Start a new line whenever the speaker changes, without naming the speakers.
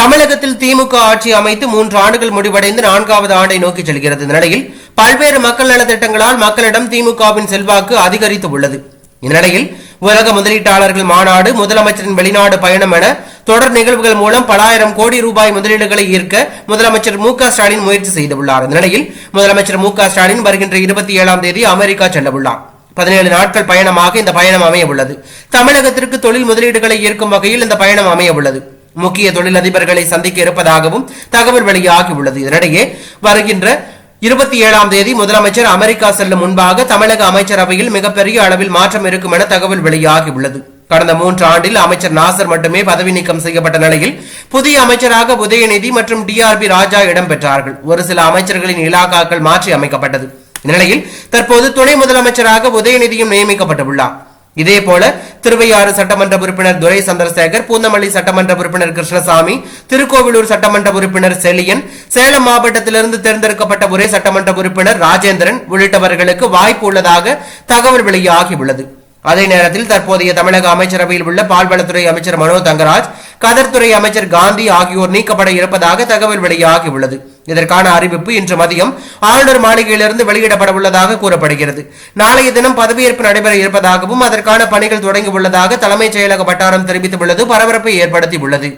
தமிழகத்தில் திமுக ஆட்சி அமைத்து மூன்று ஆண்டுகள் முடிவடைந்து நான்காவது ஆண்டை நோக்கி செல்கிறது. இந்த நிலையில் பல்வேறு மக்கள் நலத்திட்டங்களால் மக்களிடம் திமுகவின் செல்வாக்கு அதிகரித்து உள்ளது. இந்நிலையில் உலக முதலீட்டாளர்கள் மாநாடு முதலமைச்சரின் வெளிநாடு பயணம் என தொடர் நிகழ்வுகள் மூலம் பலாயிரம் கோடி ரூபாய் முதலீடுகளை ஈர்க்க முதலமைச்சர் மு க ஸ்டாலின் முயற்சி செய்துள்ளார் இந்த நிலையில் முதலமைச்சர் மு க ஸ்டாலின் வருகின்ற இருபத்தி ஏழாம் தேதி அமெரிக்கா செல்லவுள்ளார் பதினேழு நாட்கள் பயணமாக இந்த பயணம் அமைய உள்ளது தமிழகத்திற்கு தொழில் முதலீடுகளை ஈர்க்கும் வகையில் இந்த பயணம் அமைய உள்ளது முக்கிய தொழிலதிபர்களை சந்திக்க இருப்பதாகவும் தகவல் வெளியாகி உள்ளது இதனிடையே வருகின்ற இருபத்தி ஏழாம் தேதி முதலமைச்சர் அமெரிக்கா செல்லும் முன்பாக தமிழக அமைச்சரவையில் மிகப்பெரிய அளவில் மாற்றம் இருக்கும் என தகவல் வெளியாகி உள்ளது கடந்த மூன்று ஆண்டில் அமைச்சர் நாசர் மட்டுமே பதவி நீக்கம் செய்யப்பட்ட நிலையில் புதிய அமைச்சராக உதயநிதி மற்றும் டிஆர்பி ராஜா இடம்பெற்றார்கள். ஒரு சில அமைச்சர்களின் இலாகாக்கள் மாற்றி அமைக்கப்பட்டது. இந்நிலையில் தற்போது துணை முதலமைச்சராக உதயநிதியும் நியமிக்கப்பட்டுள்ளார். இதேபோல திருவையாறு சட்டமன்ற உறுப்பினர் துரை சந்திரசேகர் பூந்தமல்லி சட்டமன்ற உறுப்பினர் கிருஷ்ணசாமி திருக்கோவிலூர் சட்டமன்ற உறுப்பினர் செலியன் சேலம் மாவட்டத்திலிருந்து தேர்ந்தெடுக்கப்பட்ட ஒரே சட்டமன்ற உறுப்பினர் ராஜேந்திரன் உள்ளிட்டவர்களுக்கு வாய்ப்பு உள்ளதாக தகவல் வெளியாகியுள்ளது அதே நேரத்தில் தற்போதைய தமிழக அமைச்சரவையில் உள்ள பால்வளத்துறை அமைச்சர் மனோ தங்கராஜ் கதர்துறை அமைச்சர் காந்தி ஆகியோர் நீக்கப்பட இருப்பதாக தகவல் வெளியாகியுள்ளது. இதற்கான அறிவிப்பு இன்று மதியம் ஆளுநர் மாளிகையிலிருந்து வெளியிடப்பட உள்ளதாக கூறப்படுகிறது. நாளைய தினம் பதவியேற்பு நடைபெற இருப்பதாகவும் அதற்கான பணிகள் தொடங்கியுள்ளதாக தலைமைச் செயலக வட்டாரம் தெரிவித்துள்ளது பரபரப்பை ஏற்படுத்தியுள்ளது.